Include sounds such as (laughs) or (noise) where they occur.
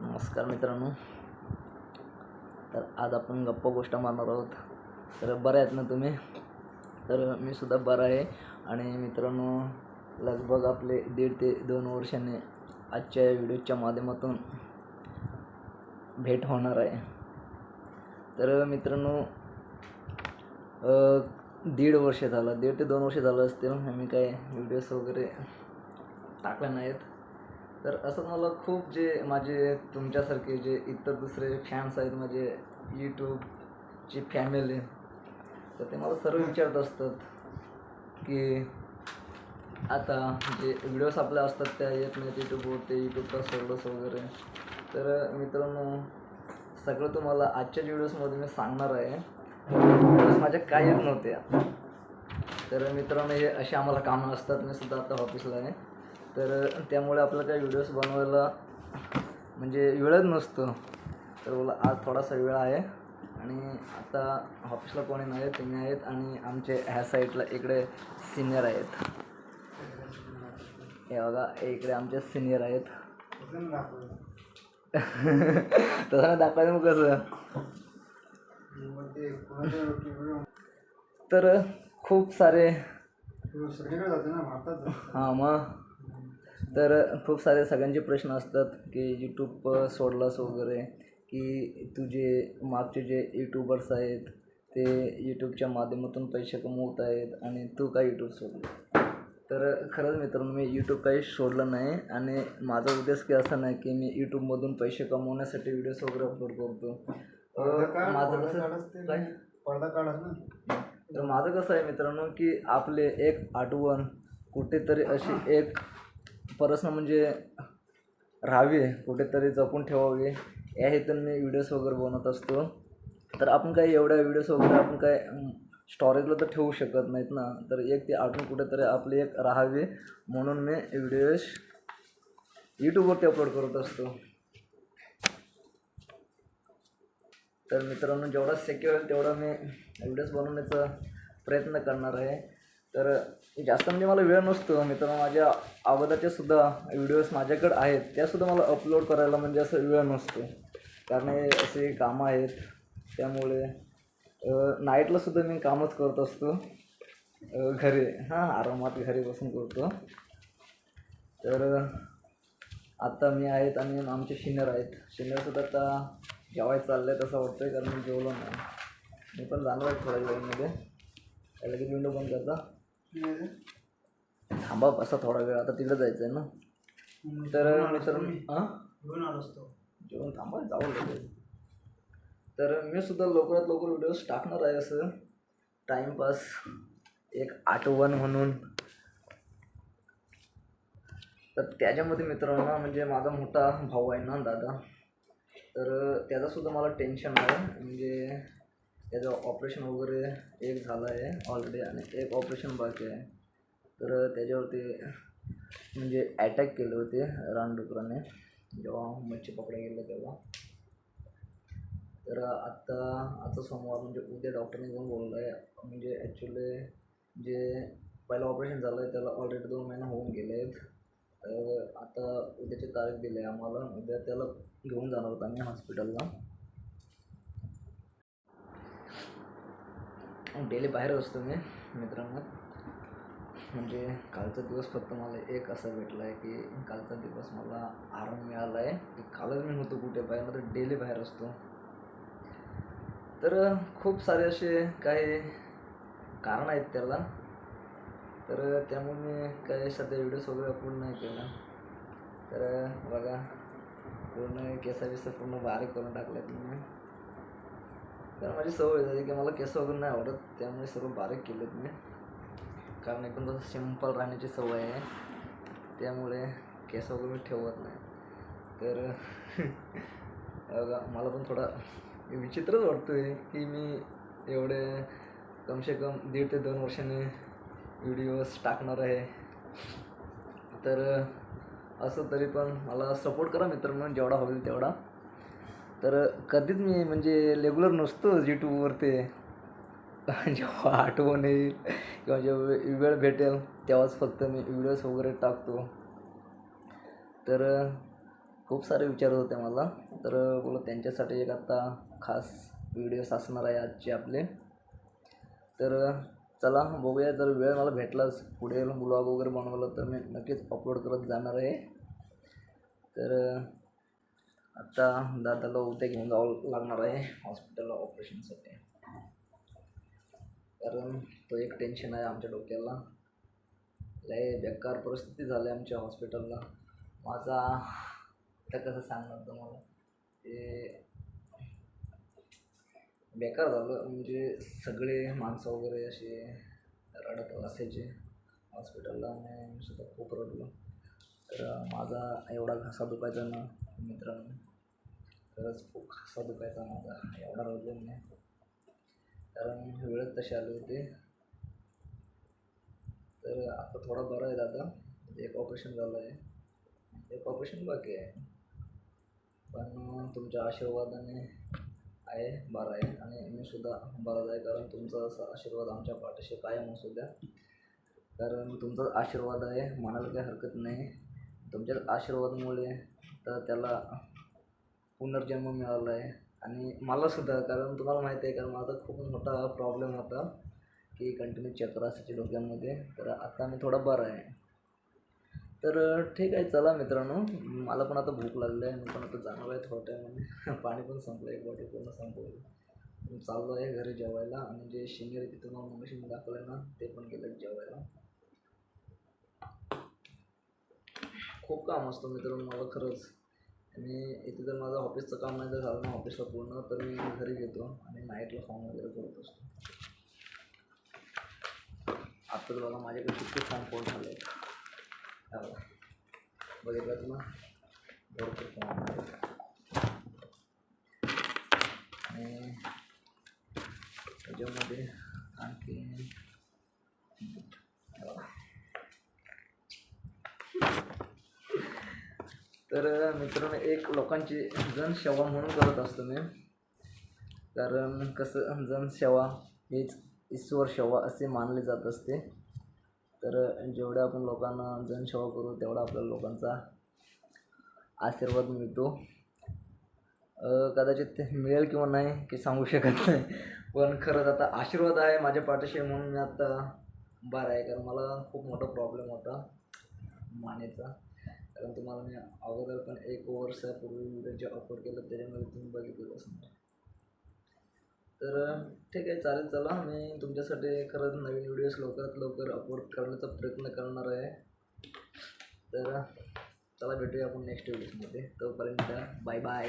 नमस्कार मित्रांनो. तर आज आपण गप्पा गोष्ट मारणार आहोत. तर बरं आहेत ना तुम्ही? तर मी सुद्धा बरा आहे. आणि मित्रांनो लगभग आपले दीड ते दोन वर्षाने आजच्या या व्हिडिओच्या माध्यमातून भेट होणार आहे. तर मित्रांनो दीड वर्ष झालं दीड ते दोन वर्ष झालं असतील मी काय व्हिडिओज वगैरे टाकले नाहीत. तर असं मला खूप जे माझे तुमच्यासारखे जे इतर दुसरे फॅन्स आहेत माझे यूट्यूबची फॅमिली तर ते मला सर्व विचारत असतात की आता जे व्हिडिओज आपल्या असतात त्या येत नाहीत यूट्यूबवर ते यूट्यूबचा सोडलंच वगैरे. तर मित्रांनो सगळं तुम्हाला आजच्या व्हिडिओजमध्ये मी सांगणार आहे. व्हिडिओज माझ्या काय येत नव्हत्या. तर मित्रांनो हे असे आम्हाला कामं असतात. मी सुद्धा आता ऑफिसला आहे. तर त्यामुळे आपल्याला काही व्हिडिओज बनवायला म्हणजे वेळच नसतो. तर बोला आज थोडासा वेळ आहे. आणि आता ऑफिसला कोणी नाही तुम्ही आहेत आणि आमचे ह्या साईडला इकडे सिनियर आहेत. हे बघा इकडे आमचे सिनियर आहेत. (laughs) तसं दाखवायचं मग कसं? तर खूप सारे हां मग तर खूप सारे सगळ्यांचे प्रश्न असतात की यूट्यूब सोडलास वगैरे की तुझे मागचे जे यूट्यूबर्स आहेत ते यूट्यूबच्या माध्यमातून पैसे कमवत आहेत आणि तू काय यूट्यूब सोडलं? तर खरंच मित्रांनो मी यूट्यूब काही सोडलं नाही आणि माझा उद्देश की असा नाही की मी यूट्यूबमधून पैसे कमवण्यासाठी व्हिडिओज वगैरे अपलोड करतो. माझं कसं काय? पडदा काढत ना. तर माझं कसं आहे मित्रांनो की आपले एक आठवण कुठेतरी अशी एक परसनं म्हणजे राहावी कुठेतरी जपून ठेवावी. या हेतून मी व्हिडिओज वगैरे बनवत असतो. तर आपण काही एवढ्या व्हिडिओज वगैरे आपण काय स्टोरेजला तर ठेवू शकत नाहीत ना. तर एक ती आठवण कुठेतरी आपली एक राहावी. म्हणून मी व्हिडिओज यूट्यूबवरती अपलोड करत असतो. तर मित्रांनो जेवढा शक्य होईल तेवढा मी व्हिडिओज बनवण्याचा प्रयत्न करणार आहे. तर जास्त म्हणजे मला वेळ नसतो. मित्रांनो माझ्या अगोदरच्या सुद्धा व्हिडिओज माझ्याकडे आहेत. त्यासुद्धा मला अपलोड करायला म्हणजे असं वेळ नसतो. कारण हे असे कामं आहेत. त्यामुळे नाईटला सुद्धा मी कामच करत असतो. घरी. हां आरामात घरी बसून करतो. तर आत्ता मी आहेत आणि आमचे शिनियर आहेत. शिनियरसुद्धा आता जेवायला चाललं आहे तसं वाटतं आहे कारण मी जेवलो नाही. मी पण जाणार आहे थोड्या वेळामध्ये. त्याला की विंडो बंद करता. थांबा बसा थोडा वेळ. आता तिला जायचं आहे ना तर मित्रांनो हां? घेऊन आलो असतो. जेवण थांबा जाऊ लगेच तर मी सुद्धा लवकरात लवकर व्हिडिओज टाकणार आहे असं. टाईमपास एक आठवण म्हणून. तर त्याच्यामध्ये मित्रांनो म्हणजे माझा मोठा भाऊ आहे ना दादा. तर त्याचासुद्धा मला टेन्शन आहे. म्हणजे त्याचं ऑपरेशन वगैरे एक झालं आहे ऑलरेडी आणि एक ऑपरेशन बाकी आहे. तर त्याच्यावरती म्हणजे अटॅक केले होते रानडुकराने जेव्हा मच्छी पकडायला गेलं तेव्हा. तर आत्ता आता सोमवार म्हणजे उद्या डॉक्टरने जाऊन बोललं आहे म्हणजे ॲक्च्युली जे पहिलं ऑपरेशन झालं आहे त्याला ऑलरेडी दोन महिने होऊन गेले आहेत आता उद्याची तारीख दिली आहे आम्हाला उद्या त्याला घेऊन जाणार होतो आम्ही हॉस्पिटलला डेली बाहेर असतो मी मित्रांनो. म्हणजे कालचा दिवस फक्त मला एक असा भेटला आहे की कालचा दिवस मला आराम मिळाला आहे की कालच मी नव्हतो कुठे बाहेर तर डेली बाहेर असतो. तर खूप सारे असे काही कारण आहेत त्याला. तर त्यामुळे मी काही सध्या व्हिडिओज वगैरे अपलोड नाही केला. तर बघा पूर्ण केसा बिसा पूर्ण बारीक करून टाकला मी. तर माझी सवय झाली की मला केस वगैरे नाही आवडत त्यामुळे सर्व बारीक केलेत मी. कारण एकदम तसं सिंपल राहण्याची सवय आहे. त्यामुळे केस वगैरे मी ठेवत नाही. तर (laughs) मला पण थोडा विचित्रच वाटतो आहे की मी एवढे कमसे कम दीड ते दोन वर्षाने व्हिडिओज टाकणार आहे. तर असं तरी पण मला सपोर्ट करा मित्र म्हणून जेवढा होईल तेवढा. तर कधीच मी म्हणजे रेग्युलर नसतो यूट्यूबवर ते जेव्हा आठवण येईल. किंवा जेव्हा वेळ भेटेल तेव्हाच फक्त मी व्हिडिओज वगैरे टाकतो. तर खूप सारे विचार होते मला. तर बोला त्यांच्यासाठी एक आता खास व्हिडिओज असणार आहे आजचे आपले. तर चला बघूया. जर वेळ मला भेटलाच पुढे ब्लॉग वगैरे बनवलं तर मी नक्कीच अपलोड करत जाणार आहे. तर आता दादाला उद्या घेऊन जावं लागणार आहे हॉस्पिटलला ऑपरेशनसाठी कारण तो एक टेन्शन आहे आमच्या डोक्याला. लय बेकार परिस्थिती झाली आमच्या हॉस्पिटलला माझा तर कसं सांगणार तुम्हाला? ते बेकार झालं. म्हणजे सगळे माणसं वगैरे असे रडत असायचे हॉस्पिटलला आणि मी सुद्धा खूप रडलो. तर माझा एवढा घसा दुखायचा ना मित्रांनो. खरंच खूप खासा दुखायचा माझा. एवढा रडलो नाही कारण वेळच तसे आले होते. तर आता थोडा बरं आहे दादा. म्हणजे एक ऑपरेशन झालं आहे. एक ऑपरेशन बाकी आहे. पण तुमच्या आशीर्वादाने आहे बरं आहे. आणि मी सुद्धा बराच आहे. कारण तुमचा असा आशीर्वाद आमच्या पाठीशी कायम असू द्या. कारण तुमचा आशीर्वाद आहे म्हणायला काही हरकत नाही. तुमच्या आशीर्वादामुळे तर त्याला पुनर्जन्म मिळाला आहे. आणि मलासुद्धा कारण तुम्हाला माहिती आहे कारण माझा खूप मोठा प्रॉब्लेम होता की कंटिन्यू चक्र असायचे डोक्यामध्ये. तर आता मी थोडा बरा आहे. तर ठीक आहे चला मित्रांनो. मला पण आता भूक लागली आहे. मी पण आता जाणार आहे थोड्या टायमाने. (laughs) पाणी पण संपलं एक बॉटल पूर्ण संपवलं चाललो आहे घरी जेवायला. आणि जे शिंगेर तिथं मग मशीन दाखवलं ना ते पण गेलं जेवायला. खूप काम असतं मित्रांनो मला खरंच. आणि इथे जर माझं ऑफिसचं काम नाही जर झालं ना ऑफिसला पूर्ण तर मी घरी घेतो आणि नाईटला फॉर्म वगैरे करत असतो. आता तर बघा माझ्याकडे किती फॉर्म फोन झाले. बघितलं ना भरपूर फॉर्म आणि त्याच्यामध्ये आणखी हे बघा. तर मित्रांनो एक लोकांची जनसेवा म्हणून करत असतो मी. कारण कसं जनसेवा हीच ईश्वर सेवा असे मानले जात असते. तर जेवढ्या आपण लोकांना जनसेवा करू तेवढा आपल्याला लोकांचा आशीर्वाद मिळतो. कदाचित ते मिळेल किंवा नाही की सांगू शकत नाही. पण खरंच आता आशीर्वाद आहे माझ्या पाठीशी म्हणून मी आता बरं आहे. कारण मला खूप मोठा प्रॉब्लेम होता मानेचा. कारण तुम्हाला मी अगोदर पण एक वर्षापूर्वी व्हिडिओ जे अपलोड केलं त्याच्यामध्ये तुम्ही बघितलं असणार तर ठीक आहे चालेल चला. मी तुमच्यासाठी खरंच नवीन व्हिडिओज लवकरात लवकर अपलोड करण्याचा प्रयत्न करणार आहे. तर चला भेटूया आपण नेक्स्ट व्हिडिओजमध्ये तोपर्यंत बाय बाय